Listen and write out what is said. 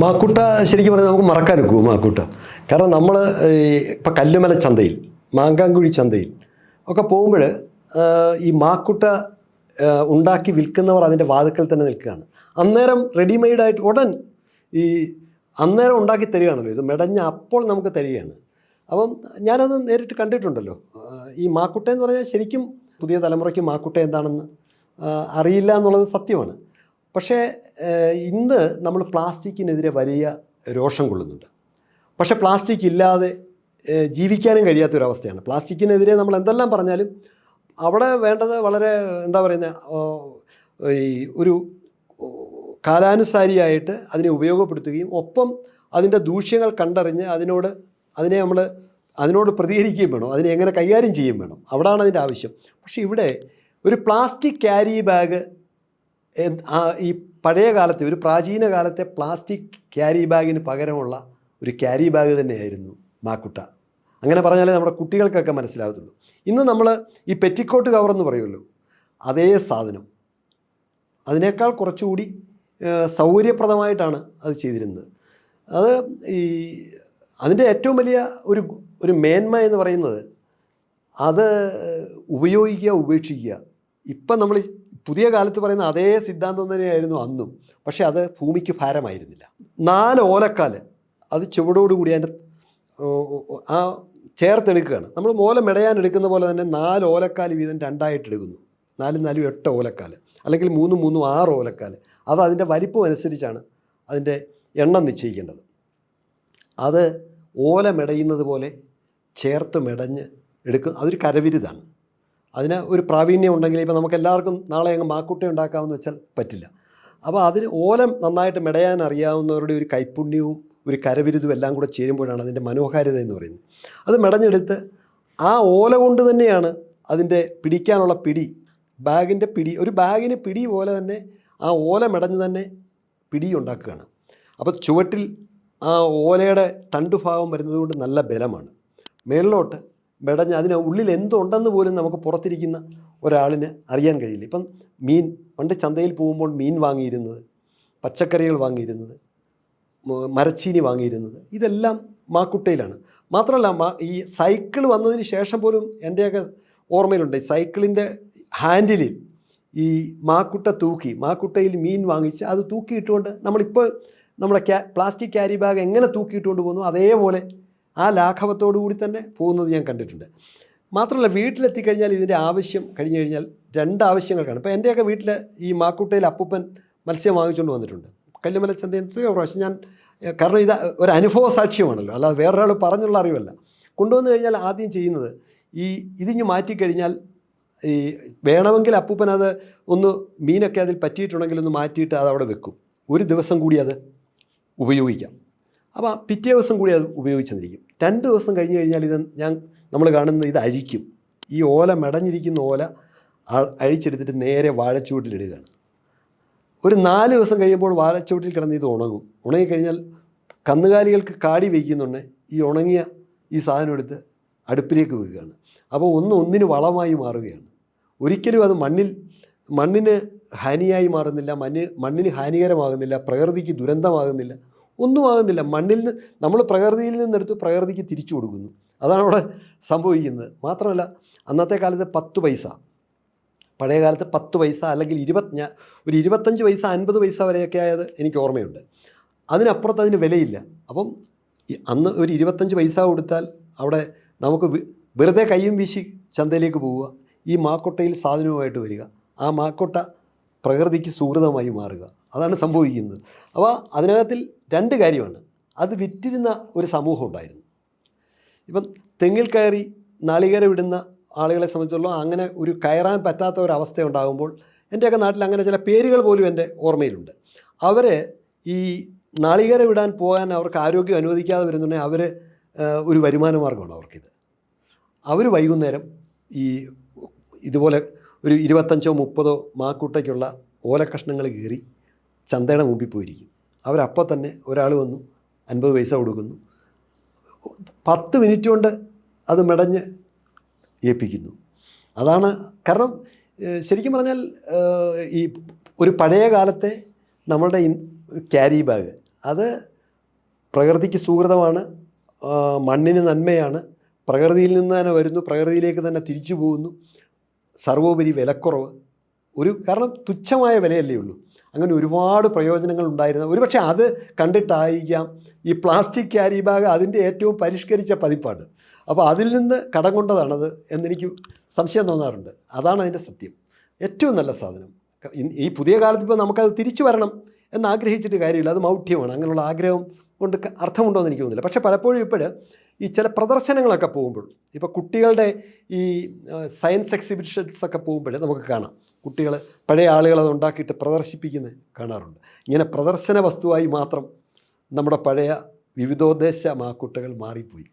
മാക്കൂട്ട ശരിക്കും പറഞ്ഞാൽ നമുക്ക് മറക്കാൻ ഒക്കുമോ മാക്കൂട്ട. കാരണം നമ്മൾ ഇപ്പം കല്ലുമല ചന്തയിൽ മാങ്കാങ്കുഴി ചന്തയിൽ ഒക്കെ പോകുമ്പോൾ ഈ മാക്കുട്ട ഉണ്ടാക്കി വിൽക്കുന്നവർ അതിന്റെ വാതുക്കൽ തന്നെ നിൽക്കുകയാണ്. അന്നേരം റെഡിമെയ്ഡായിട്ട് ഉടൻ ഈ അന്നേരം ഉണ്ടാക്കി തരികയാണല്ലോ. ഇത് മെടഞ്ഞ അപ്പോൾ നമുക്ക് തരികയാണ്. അപ്പം ഞാനത് നേരിട്ട് കണ്ടിട്ടുണ്ടല്ലോ. ഈ മാക്കുട്ട എന്ന് പറഞ്ഞാൽ ശരിക്കും പുതിയ തലമുറയ്ക്ക് മാക്കുട്ട എന്താണെന്ന് അറിയില്ല എന്നുള്ളത് സത്യമാണ്. പക്ഷേ ഇന്ന് നമ്മൾ പ്ലാസ്റ്റിക്കിനെതിരെ വലിയ രോഷം കൊള്ളുന്നുണ്ട്. പക്ഷേ പ്ലാസ്റ്റിക് ഇല്ലാതെ ജീവിക്കാനും കഴിയാത്തൊരവസ്ഥയാണ്. പ്ലാസ്റ്റിക്കിനെതിരെ നമ്മൾ എന്തെല്ലാം പറഞ്ഞാലും അവിടെ വേണ്ടത് വളരെ എന്താ പറയുന്നത് ഈ ഒരു കാലാനുസാരിയായിട്ട് അതിനെ ഉപയോഗപ്പെടുത്തുകയും ഒപ്പം അതിന്റെ ദൂഷ്യങ്ങൾ കണ്ടറിഞ്ഞ് അതിനോട് അതിനെ നമ്മൾ അതിനോട് പ്രതികരിക്കുകയും വേണം. അതിനെ എങ്ങനെ കൈകാര്യം ചെയ്യുകയും വേണം. അവിടാണ് അതിന്റെ ആവശ്യം. പക്ഷേ ഇവിടെ ഒരു പ്ലാസ്റ്റിക് ക്യാരി ബാഗ് ഈ പഴയ കാലത്തെ ഒരു പ്രാചീന കാലത്തെ പ്ലാസ്റ്റിക് ക്യാരി ബാഗിന് പകരമുള്ള ഒരു ക്യാരി ബാഗ് തന്നെയായിരുന്നു മാക്കുട്ട. അങ്ങനെ പറഞ്ഞാലേ നമ്മുടെ കുട്ടികൾക്കൊക്കെ മനസ്സിലാകത്തുള്ളൂ. ഇന്ന് നമ്മൾ ഈ പെറ്റിക്കോട്ട് കവർ എന്ന് പറയുമല്ലോ അതേ സാധനം. അതിനേക്കാൾ കുറച്ചുകൂടി സൗകര്യപ്രദമായിട്ടാണ് അത് ചെയ്തിരുന്നത്. അത് ഈ അതിന്റെ ഏറ്റവും വലിയ ഒരു ഒരു മേന്മ എന്ന് പറയുന്നത് അത് ഉപയോഗിക്കുക ഉപേക്ഷിക്കുക. ഇപ്പം നമ്മൾ പുതിയ കാലത്ത് പറയുന്ന അതേ സിദ്ധാന്തം തന്നെയായിരുന്നു അന്നും. പക്ഷേ അത് ഭൂമിക്ക് ഭാരമായിരുന്നില്ല. നാല് ഓലക്കാൽ അത് ചുവടോടുകൂടി അതിന്റെ ആ ചേർത്തെടുക്കുകയാണ്. നമ്മൾ മോല മെടയാൻ എടുക്കുന്ന പോലെ തന്നെ നാല് ഓലക്കാൽ വീതം രണ്ടായിട്ട് എടുക്കുന്നു. നാലും നാലും എട്ട് ഓലക്കാൽ അല്ലെങ്കിൽ മൂന്നും മൂന്നും ആറ് ഓലക്കാൽ. അത് അതിന്റെ വലിപ്പം അനുസരിച്ചാണ് അതിന്റെ എണ്ണം നിശ്ചയിക്കേണ്ടത്. അത് ഓല മെടയുന്നത് പോലെ ചേർത്ത് മെടഞ്ഞ് എടുക്കുന്ന അതൊരു കരവിരുതാണ്. അതിന് ഒരു പ്രാവീണ്യം ഉണ്ടെങ്കിൽ ഇപ്പം നമുക്ക് എല്ലാവർക്കും നാളെ അങ്ങ് മാക്കുട്ട ഉണ്ടാക്കാമെന്ന് വെച്ചാൽ പറ്റില്ല. അപ്പോൾ അതിന് ഓലം നന്നായിട്ട് മെടയാൻ അറിയാവുന്നവരുടെ ഒരു കൈപ്പുണ്യവും ഒരു കരവിരുതും എല്ലാം കൂടെ ചേരുമ്പോഴാണ് അതിന്റെ മനോഹാരിത എന്ന് പറയുന്നത്. അത് മെടഞ്ഞെടുത്ത് ആ ഓല കൊണ്ട് തന്നെയാണ് അതിന്റെ പിടിക്കാനുള്ള പിടി. ബാഗിന്റെ പിടി ഒരു ബാഗിന് പിടി പോലെ തന്നെ ആ ഓല മെടഞ്ഞ് തന്നെ പിടി ഉണ്ടാക്കുകയാണ്. അപ്പോൾ ചുവട്ടിൽ ആ ഓലയുടെ തണ്ടുഭാഗം വരുന്നത് കൊണ്ട് നല്ല ബലമാണ്. മേളിലോട്ട് മെടഞ്ഞ് അതിന് ഉള്ളിൽ എന്തുണ്ടെന്ന് പോലും നമുക്ക് പുറത്തിരിക്കുന്ന ഒരാളിന് അറിയാൻ കഴിയില്ല. ഇപ്പം മീൻ പണ്ട് ചന്തയിൽ പോകുമ്പോൾ മീൻ വാങ്ങിയിരുന്നത് പച്ചക്കറികൾ വാങ്ങിയിരുന്നത് മരച്ചീനി വാങ്ങിയിരുന്നത് ഇതെല്ലാം മാക്കുട്ടയിലാണ്. മാത്രമല്ല ഈ സൈക്കിൾ വന്നതിന് ശേഷം പോലും എന്റെയൊക്കെ ഓർമ്മയിലുണ്ട്. സൈക്കിളിന്റെ ഹാൻഡിലിൽ ഈ മാക്കുട്ട തൂക്കി മാക്കുട്ടയിൽ മീൻ വാങ്ങിച്ച് അത് തൂക്കിയിട്ടുകൊണ്ട് നമ്മളിപ്പോൾ നമ്മുടെ ക്യാ പ്ലാസ്റ്റിക് ക്യാരി ബാഗ് എങ്ങനെ തൂക്കിയിട്ടുകൊണ്ട് പോകുന്നു അതേപോലെ ആ ലാഘവത്തോടു കൂടി തന്നെ പോകുന്നത് ഞാൻ കണ്ടിട്ടുണ്ട്. മാത്രമല്ല വീട്ടിലെത്തിക്കഴിഞ്ഞാൽ ഇതിന്റെ ആവശ്യം കഴിഞ്ഞു കഴിഞ്ഞാൽ രണ്ട് ആവശ്യങ്ങൾക്കാണ്. ഇപ്പോൾ എന്റെയൊക്കെ വീട്ടിൽ ഈ മാക്കുട്ടയിൽ അപ്പൂപ്പൻ മത്സ്യം വാങ്ങിച്ചുകൊണ്ട് വന്നിട്ടുണ്ട്. കല്ലുമല ചന്തയിൽ പ്രാവശ്യം ഞാൻ കാരണം ഇത് ഒരു അനുഭവ സാക്ഷ്യമാണല്ലോ. അല്ലാതെ വേറൊരാൾ പറഞ്ഞുള്ള അറിവല്ല. കൊണ്ടുവന്നു കഴിഞ്ഞാൽ ആദ്യം ചെയ്യുന്നത് ഈ ഇതിഞ്ഞ് മാറ്റിക്കഴിഞ്ഞാൽ ഈ വേണമെങ്കിൽ അപ്പൂപ്പൻ അത് ഒന്ന് മീനൊക്കെ അതിൽ പറ്റിയിട്ടുണ്ടെങ്കിൽ ഒന്ന് മാറ്റിയിട്ട് അത് അവിടെ വെക്കും. ഒരു ദിവസം കൂടി അത് ഉപയോഗിക്കാം. അപ്പോൾ പിറ്റേ ദിവസം കൂടി അത് ഉപയോഗിച്ചെന്നിരിക്കും. രണ്ട് ദിവസം കഴിഞ്ഞ് കഴിഞ്ഞാൽ ഇത് ഞാൻ നമ്മൾ കാണുന്നത് ഇത് അഴിക്കും. ഈ ഓല മെടഞ്ഞിരിക്കുന്ന ഓല അഴിച്ചെടുത്തിട്ട് നേരെ വാഴച്ചുവട്ടിലിടുകയാണ് ഒരു നാല് ദിവസം കഴിയുമ്പോൾ വാഴച്ചുവട്ടിൽ കിടന്ന് ഇത് ഉണങ്ങും. ഉണങ്ങിക്കഴിഞ്ഞാൽ കന്നുകാലികൾക്ക് കാടി വയ്ക്കുന്നുണ്ട്. ഈ ഉണങ്ങിയ ഈ സാധനം എടുത്ത് അടുപ്പിലേക്ക് വെക്കുകയാണ്. അപ്പോൾ ഒന്ന് ഒന്നിന് വളമായി മാറുകയാണ്. ഒരിക്കലും അത് മണ്ണിൽ മണ്ണിന് ഹാനിയായി മാറുന്നില്ല. മണ്ണ് മണ്ണിന് ഹാനികരമാകുന്നില്ല. പ്രകൃതിക്ക് ദുരന്തമാകുന്നില്ല. ഒന്നും ആകുന്നില്ല. മണ്ണിൽ നിന്ന് നമ്മൾ പ്രകൃതിയിൽ നിന്നെടുത്ത് പ്രകൃതിക്ക് തിരിച്ചു കൊടുക്കുന്നു. അതാണ് അവിടെ സംഭവിക്കുന്നത്. മാത്രമല്ല അന്നത്തെ കാലത്ത് പത്ത് പൈസ. പഴയ കാലത്ത് പത്ത് പൈസ അല്ലെങ്കിൽ ഇരുപത് ഞാൻ ഒരു ഇരുപത്തഞ്ച് പൈസ അൻപത് പൈസ വരെയൊക്കെ ആയത് എനിക്ക് ഓർമ്മയുണ്ട്. അതിനപ്പുറത്ത് അതിന് വിലയില്ല. അപ്പം അന്ന് ഒരു ഇരുപത്തഞ്ച് പൈസ കൊടുത്താൽ അവിടെ നമുക്ക് വെറുതെ കയ്യും വീശി ചന്തയിലേക്ക് പോവുക. ഈ മാക്കൊട്ടയിൽ സാധനവുമായിട്ട് വരിക. ആ മാക്കൊട്ട പ്രകൃതിക്ക് സുഹൃതമായി മാറുക. അതാണ് സംഭവിക്കുന്നത്. അപ്പോൾ അതിനകത്തിൽ രണ്ട് കാര്യമാണ് അത് വിറ്റിരുന്ന ഒരു സമൂഹം ഉണ്ടായിരുന്നു. ഇപ്പം തെങ്ങിൽ കയറി നാളികേരം ഇടുന്ന ആളുകളെ സംബന്ധിച്ചോളം അങ്ങനെ ഒരു കയറാൻ പറ്റാത്ത ഒരു ഉണ്ടാകുമ്പോൾ എന്റെയൊക്കെ നാട്ടിൽ അങ്ങനെ ചില പേരുകൾ പോലും എന്റെ ഓർമ്മയിലുണ്ട്. അവർ ഈ നാളികേരം ഇടാൻ പോകാൻ അവർക്ക് ആരോഗ്യം അനുവദിക്കാതെ വരുന്നുണ്ടെങ്കിൽ അവർ ഒരു വരുമാന മാർഗമാണ് അവർക്കിത്. അവർ വൈകുന്നേരം ഈ ഇതുപോലെ ഒരു ഇരുപത്തഞ്ചോ മുപ്പതോ മാക്കൂട്ടയ്ക്കുള്ള ഓലക്കഷ്ണങ്ങൾ കീറി ചന്തയുടെ മുമ്പിൽ പോയിരിക്കും. അവരപ്പോൾ തന്നെ ഒരാൾ വന്നു അൻപത് പൈസ കൊടുക്കുന്നു. പത്ത് മിനിറ്റ് കൊണ്ട് അത് മെടഞ്ഞ് ഏൽപ്പിക്കുന്നു. അതാണ് കാരണം ശരിക്കും പറഞ്ഞാൽ ഈ ഒരു പഴയ കാലത്തെ നമ്മളുടെ ക്യാരി ബാഗ്. അത് പ്രകൃതിക്ക് സുഹൃതമാണ് മണ്ണിന് നന്മയാണ് പ്രകൃതിയിൽ നിന്ന് തന്നെ വരുന്നു പ്രകൃതിയിലേക്ക് തന്നെ തിരിച്ചു പോകുന്നു. സർവോപരി വിലക്കുറവ്. ഒരു കാരണം തുച്ഛമായ വിലയല്ലേ ഉള്ളൂ. അങ്ങനെ ഒരുപാട് പ്രയോജനങ്ങൾ ഉണ്ടായിരുന്നു ഒരുപക്ഷെ അത് കണ്ടിട്ടായിരിക്കാം ഈ പ്ലാസ്റ്റിക് ക്യാരി ബാഗ് അതിന്റെ ഏറ്റവും പരിഷ്കരിച്ച പതിപ്പാണ്. അപ്പോൾ അതിൽ നിന്ന് കടം കൊണ്ടതാണത് എന്നെനിക്ക് സംശയം തോന്നാറുണ്ട്. അതാണ് അതിന്റെ സത്യം. ഏറ്റവും നല്ല സാധനം. ഈ പുതിയ കാലത്ത് ഇപ്പോൾ നമുക്കത് തിരിച്ചു വരണം എന്ന് ആഗ്രഹിച്ചിട്ട് കാര്യമില്ല. അത് മൗഢ്യമാണ്. അങ്ങനെയുള്ള ആഗ്രഹം കൊണ്ട് അർത്ഥമുണ്ടോ എന്ന് എനിക്ക് തോന്നുന്നില്ല. പക്ഷേ പലപ്പോഴും ഇപ്പോൾ ഈ ചില പ്രദർശനങ്ങളൊക്കെ പോകുമ്പോൾ ഇപ്പോൾ കുട്ടികളുടെ ഈ സയൻസ് എക്സിബിഷൻസ് ഒക്കെ പോകുമ്പോൾ നമുക്ക് കാണാം. കുട്ടികൾ പഴയ ആളുകൾ അത് ഉണ്ടാക്കിയിട്ട് പ്രദർശിപ്പിക്കുന്നത് കാണാറുണ്ട്. ഇങ്ങനെ പ്രദർശന വസ്തുവായി മാത്രം നമ്മുടെ പഴയ വിവിധോദ്ദേശ മാക്കുട്ടകൾ മാറിപ്പോയി.